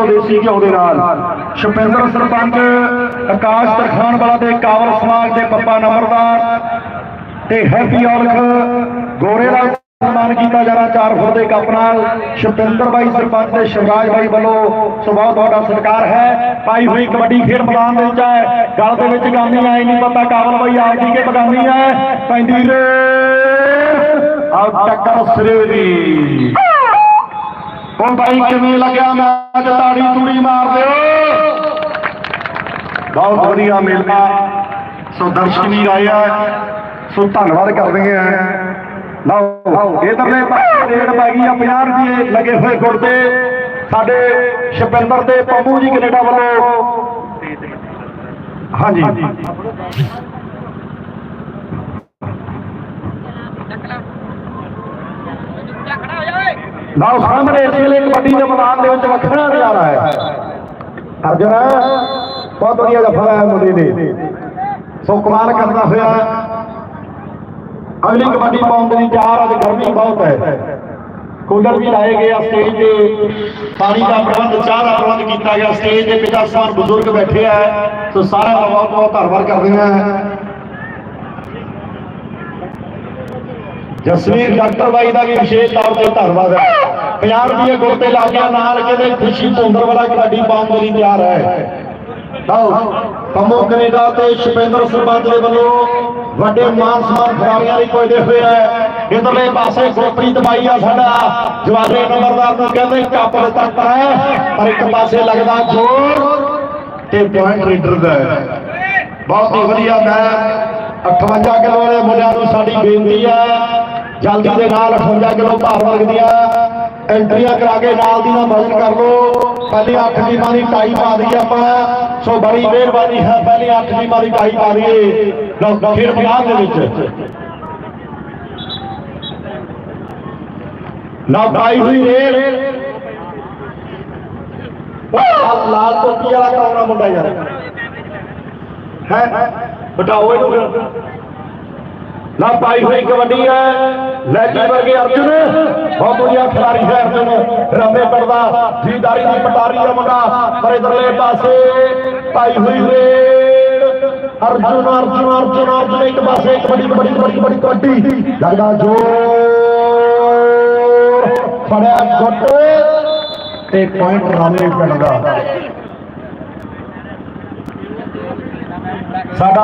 Kilo ਦੇਸੀ ਘਿਓ ਨਾਲ। ਸ਼ਪਿੰਦਰ ਸਰਪੰਚ ਆਕਾਸ਼ ਤਰਖਾਨ ਵਾਲਾ ਦੇ ਕਾਵਲ ਸਮਾਜ ਦੇ ਪੱਪਾ ਨੰਬਰਦਾਰ ਤੇ ਹੈਪੀ ਔਲਖ ਗੋਰੇ ਦਾ ਸਨਮਾਨ ਕੀਤਾ ਜਾਣਾ 4 ਫੁੱਟ ਦੇ ਕੱਪ ਨਾਲ। ਸ਼ਪਿੰਦਰ ਬਾਈ ਸਰਪੰਚ ਤੇ ਸ਼ਿਵਰਾਜ ਬਾਈ ਵੱਲੋਂ ਸੋ ਤੁਹਾਡਾ ਸਤਿਕਾਰ ਹੈ। ਪਾਈ ਹੋਈ ਕਬੱਡੀ ਖੇਡ ਮੈਦਾਨ ਦੇ ਵਿੱਚ ਹੈ। ਗਲ ਦੇ ਵਿੱਚ ਗਾਮੀ ਆਈ ਨਹੀਂ ਪਤਾ ਕਾਵਲ ਬਾਈ ਆ ਜੀ ਕੇ ਬਗਾਮੀ ਹੈ। ਪੈਂਦੀ ਰੇ ਆ ਟੱਕਰ ਸਿਰੇ ਦੀ। ਉਹ ਬਾਈ ਕਿਵੇਂ ਲੱਗਿਆ ਮੈਚ? ਤਾੜੀ ਤੂੜੀ ਮਾਰ ਦਿਓ। ਬਹੁਤ ਵਧੀਆ ਮੇਲਾ ਸੋ ਦਰਸ਼ਕ ਵੀ ਆਏ ਆ। ਸੋ ਧੰਨਵਾਦ ਕਰਦੇ ਆ। ਲਓ ਇਧਰਲੇ ਪਾਸੇ ਰੇਡ ਪੈ ਗਈ ਆ 50 ਰੁਪਏ ਲੱਗੇ ਹੋਏ ਗੁੜ ਤੇ। ਸਾਡੇ ਸ਼ਪਿੰਦਰ ਤੇ ਪੰਮੂ ਜੀ ਕੈਨੇਡਾ ਵੱਲੋਂ। ਹਾਂਜੀ। ਲਓ ਸਾਹਮਣੇ ਇਸ ਵੇਲੇ ਕਬੱਡੀ ਦੇ ਮੈਦਾਨ ਦੇ ਵਿੱਚ ਵੱਖਰਾ ਨਜ਼ਾਰਾ ਹੈ। ਅਰਜਨ, ਬਹੁਤ ਵਧੀਆ ਜਫਾ ਹੈ ਮੁੰਡੇ ਨੇ। ਸੋ ਕਮਾਲ ਕਰਦਾ ਹੋਇਆ। ਅਗਲੀ ਕਬੱਡੀ ਪਾਉਣ ਦੇ ਲਈ ਤਿਆਰ ਅੱਜ ਗਰਮੀ ਬਹੁਤ ਹੈ। ਕੂਲਰ ਵੀ ਲਾਏ ਗਏ ਆ ਸਟੇਜ ਤੇ। ਪਾਣੀ ਦਾ ਪ੍ਰਬੰਧ, ਚਾਹ ਦਾ ਪ੍ਰਬੰਧ ਕੀਤਾ ਗਿਆ। ਸਟੇਜ ਦੇ ਪਿਤਾ ਸਾਹਿਬ ਬਜ਼ੁਰਗ ਬੈਠੇ ਆ। ਸੋ ਸਾਰਿਆਂ ਦਾ ਬਹੁਤ ਬਹੁਤ ਧੰਨਵਾਦ ਕਰਦੇ ਹਾਂ ਜਸਵੀਰ ਡਾਕਟਰ ਬਾਈ ਦਾ ਵੀ ਵਿਸ਼ੇਸ਼ ਤੌਰ ਤੇ ਧੰਨਵਾਦ ਹੈ। 50 ਰੁਪਏ ਗੁਰ ਤੇ ਲਾ ਨਾਲ ਕਹਿੰਦੇ ਖੁਸ਼ੀ ਭੁੰਦਰ ਵਾਲਾ ਕਬੱਡੀ ਪਾਉਣ ਤਿਆਰ ਹੈ। ਲਓ ਕੰਮੋ ਕੈਨੇਡਾ ਤੇ ਸ਼ਪਿੰਦਰ ਸਰਪੰਚ ਦੇ ਵੱਲੋਂ ਵੱਡੇ ਮਾਨ ਸਨਮਾਨ ਖਿਡਾਰੀਆਂ ਲਈ ਕੋਇਦੇ ਹੋਏ ਹੈ। ਇਧਰਲੇ ਪਾਸੇ ਗੁਰਪ੍ਰੀਤ ਬਾਈ ਆ ਸਾਡਾ ਜਵਾਨੇ ਨੰਬਰਦਾਰ ਨੂੰ ਕਹਿੰਦੇ ਕੱਪ ਤੱਕ ਹੈ, ਪਰ ਇੱਕ ਪਾਸੇ ਲੱਗਦਾ ਜੋਰ ਤੇ ਪੁਆਇੰਟ ਰੀਡਰ ਦਾ ਬਹੁਤ ਹੀ ਵਧੀਆ ਮੈਂ 58 ਕਿਲੋ ਵਾਲੇ ਮੁੰਡਿਆਂ ਨੂੰ ਸਾਡੀ ਬੇਨਤੀ ਹੈ ਜਲਦੀ ਦੇ ਨਾਲ 58 ਕਿਲੋ ਭਾਰ ਵਰਗ ਦੀਆਂ ਐਂਟਰੀਆਂ ਕਰਾ ਕੇ ਨਾਲ ਦੀ ਨਾਲ ਵਜ਼ਨ ਕਰ ਲਓ। ਪਹਿਲੀ 8 ਟੀਮਾਂ ਦੀ ਟਾਈ ਪਾ ਦਈਏ ਆਪਾਂ। ਸੋ ਬੜੀ ਮਿਹਰਬਾਨੀ ਹੈ, ਪਹਿਲੀ 8 ਟੀਮਾਂ ਦੀ ਟਾਈ ਪਾ ਦਈਏ। ਖੇਡ ਮੈਦਾਨ ਦੇ ਵਿੱਚ। ਨਾ ਪਾਈ ਹੋਈ ਰੇਲ। ਲਾਲ ਟੋਪੀ ਵਾਲਾ ਕੌਣਾ ਮੁੰਡਾ ਯਾਰ? ਹੈ ਬਟਾਓ ਇਹਨੂੰ ਨਾ ਪਾਈ ਹੋਈ ਕਬੱਡੀ ਹੈ। ਲੈਜੀ ਵਰਗੇ ਅਰਜੁਨ, ਬਹੁਤ ਵਧੀਆ ਖਿਡਾਰੀ ਹੈ ਅਰਜੁਨ। ਰਾਮੇ ਪੜਦਾ ਜੀਦਾਰੀ ਦੀ ਪਟਾਰੀ ਦਾ ਮੁੰਡਾ, ਪਰ ਇਧਰਲੇ ਪਾਸੇ ਪਾਈ ਹੋਈ ਰੇਡ। ਅਰਜੁਨ ਅਰਜੁਨ ਅਰਜੁਨ ਅਰਜੁਨ, ਇੱਕ ਪਾਸੇ ਕਬੱਡੀ ਕਬੱਡੀ ਕਬੱਡੀ ਕਬੱਡੀ ਕਬੱਡੀ। ਲੱਗਦਾ ਜੋਰ। ਫੜਿਆ ਗੁੱਟ ਤੇ ਪੁਆਇੰਟ ਰਾਮੇ ਪਿੰਡ ਸਾਡਾ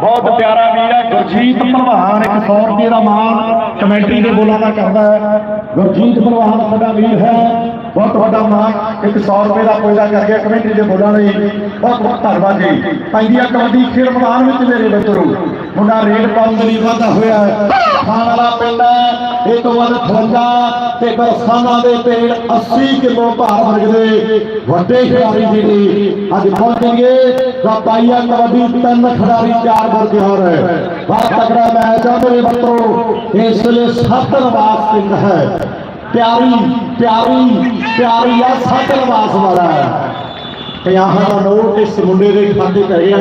ਬਹੁਤ ਪਿਆਰਾ ਵੀਰ ਹੈ, ਗੁਰਜੀਤ ਭਲਵਾਨ 100 ਰੁਪਏ ਦਾ ਮਾਨ ਕਮੈਂਟਰੀ ਦੇ ਬੋਲਾਂ ਦਾ ਕਰਦਾ ਹੈ। ਗੁਰਜੀਤ ਭਲਵਾਨ ਸਾਡਾ ਵੀਰ ਹੈ। ਬਹੁਤ ਵੱਡਾ ਮਾਨ 100 ਰੁਪਏ ਦਾ ਕੋਇਦਾ ਕਰਕੇ ਕਮੈਂਟਰੀ ਦੇ ਬੋਲਾਂ ਲਈ ਬਹੁਤ ਬਹੁਤ ਧੰਨਵਾਦ ਜੀ। ਪੈਂਦੀ ਕਬੱਡੀ ਖੇਡ ਮੈਦਾਨ ਵਿੱਚ ਮੇਰੇ ਬੱਚਰੋ ਮੁੰਡਾ ਰੇਡ ਪਾਉਣ ਦੇ ਵਾਧਾ ਹੋਇਆ ਹੈ। ਖਾਣ ਵਾਲਾ ਪਿੰਡ ਹੈ ਇਹ ਤੋਂ ਵੱਧ 58 ਤੇ ਬਰਸਾਨਾ ਦੇ ਪੇੜ 80 ਕਿਲੋ ਭਾਰ ਵਰਗ ਦੇ ਵੱਡੇ ਖਿਡਾਰੀ ਜਿਹੜੇ ਅੱਜ ਪਹੁੰਚਣਗੇ ਤਾਂ ਪਾਈਆ ਕਬੱਡੀ ਤਿੰਨ ਖਿਡਾਰੀ ਚਾਰ ਵਰਗ ਹੋਰ ਹੈ। ਬਹੁਤ ਤਕੜਾ ਮੈਚ ਹੈ ਮੇਰੇ ਬੱਤਰੋ ਇਸ ਵੇਲੇ ਸੱਤ ਨਵਾਸ ਪਿੰਡ ਹੈ। ਪਿਆਰੀ ਪਿਆਰੀ ਪਿਆਰੀ ਆ, ਸੱਤ ਨਵਾਸ ਵਾਲਾ। ਪੰਜਾਹਾਂ ਦਾ ਨੋਟ ਇਸ ਮੁੰਡੇ ਦੇ ਖਾਤੇ ਪੈ ਗਿਆ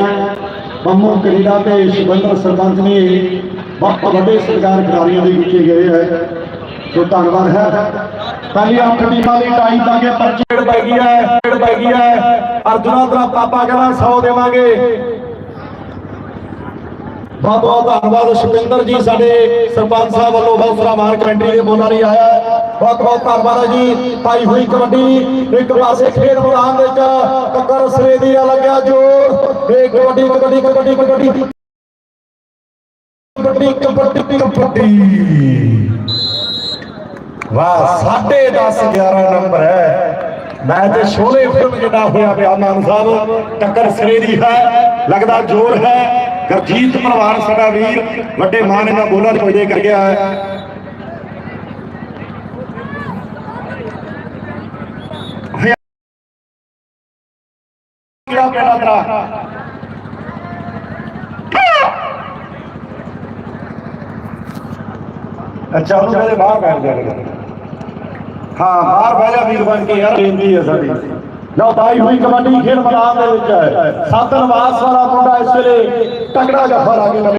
ਬੰਮੋ ਕੈਨੇਡਾ ਤੇ ਸ਼ਿਵੰਦਰ ਸਰਪੰਚ ਨੇ ਬਹੁਤ ਵੱਡੇ ਸਰਕਾਰ ਖਿਡਾਰੀਆਂ ਦੇ ਵਿੱਚੇ ਗਏ ਹੈ ਸੋ ਧੰਨਵਾਦ ਹੈ। ਪਹਿਲੀ ਅੱਠ ਟੀਮਾਂ ਦੀ ਟਾਈ ਤਾਂ ਕਿ ਪਰਚੇੜ ਪੈ ਗਈ ਹੈ, ਪੈ ਗਈ ਹੈ। ਅਰਜੁਨਾ ਤੇਰਾ ਪਾਪਾ ਕਹਿੰਦਾ 100 ਦੇਵਾਂਗੇ। ਬਹੁਤ ਬਹੁਤ ਧੰਨਵਾਦ ਸੁਖਿੰਦਰ ਜੀ, ਸਾਡੇ ਸਰਪੰਚ ਸਾਹਿਬ ਵੱਲੋਂ ਬਹੁਤ ਮਾਰ ਕਮੈਂਟਰੀ ਦੇ ਬੋਲਾਂ ਲਈ ਆਇਆ ਬਹੁਤ ਬਹੁਤ ਧੰਨਵਾਦ ਹੈ ਜੀ, ਪਾਈ ਹੋਈ ਕਬੱਡੀ। ਇੱਕ ਪਾਸੇ ਖੇਡ ਮੈਦਾਨ ਦੇ ਵਿੱਚ ਟੱਕਰ ਸਰੇ ਦੀ ਲੱਗਿਆ ਜੋਰ। ਇਹ ਕਬੱਡੀ ਕਬੱਡੀ ਕਬੱਡੀ ਕਬੱਡੀ। ਕਬੱਡੀ ਕਬੱਡੀ ਕਬੱਡੀ। ਵਾਹ 10.5 11 ਨੰਬਰ ਹੈ। ਮੈਚ ਸ਼ੋਲੇ ਫਿਲਮ ਜਿਹੜਾ ਹੋਇਆ ਪਿਆ, ਮਾਨ ਸਾਹਿਬ। ਟੱਕਰ ਸਰੇ ਦੀ ਹੈ, ਲੱਗਦਾ ਜ਼ੋਰ ਹੈ। ਗਰਜੀਤ ਪਰਵਾਰ ਸਾਡਾ ਵੀਰ, ਵੱਡੇ ਮਾਨ ਇਹਨਾਂ ਬੋਲਾਂ ਦੇ ਕੋਈ ਕਰ ਗਿਆ ਹੈ। ਕਿਹੜਾ ਕਿਹੜਾ ਤਰਾ? ਅੱਛਾ ਉਹ ਮੇਰੇ ਬਾਹਰ ਬੈਠ ਜਾ। ਹਾਂ, ਬਾਹਰ ਬਹਿ ਜਾ ਵੀਰ ਬਣ ਕੇ ਯਾਰ। ਬੇਨਤੀ ਹੈ ਸਾਡੀ ਹੋਈ ਕਬੱਡੀ ਖੇਡ ਮੈਦਾਨ ਦੇ ਵਿੱਚ। ਹੈ ਸਾਧਨ ਵਾਸ ਵਾਲਾ ਮੁੰਡਾ ਇਸ ਵੇਲੇ ਤਕੜਾ ਜਫਾ ਲਾ ਕੇ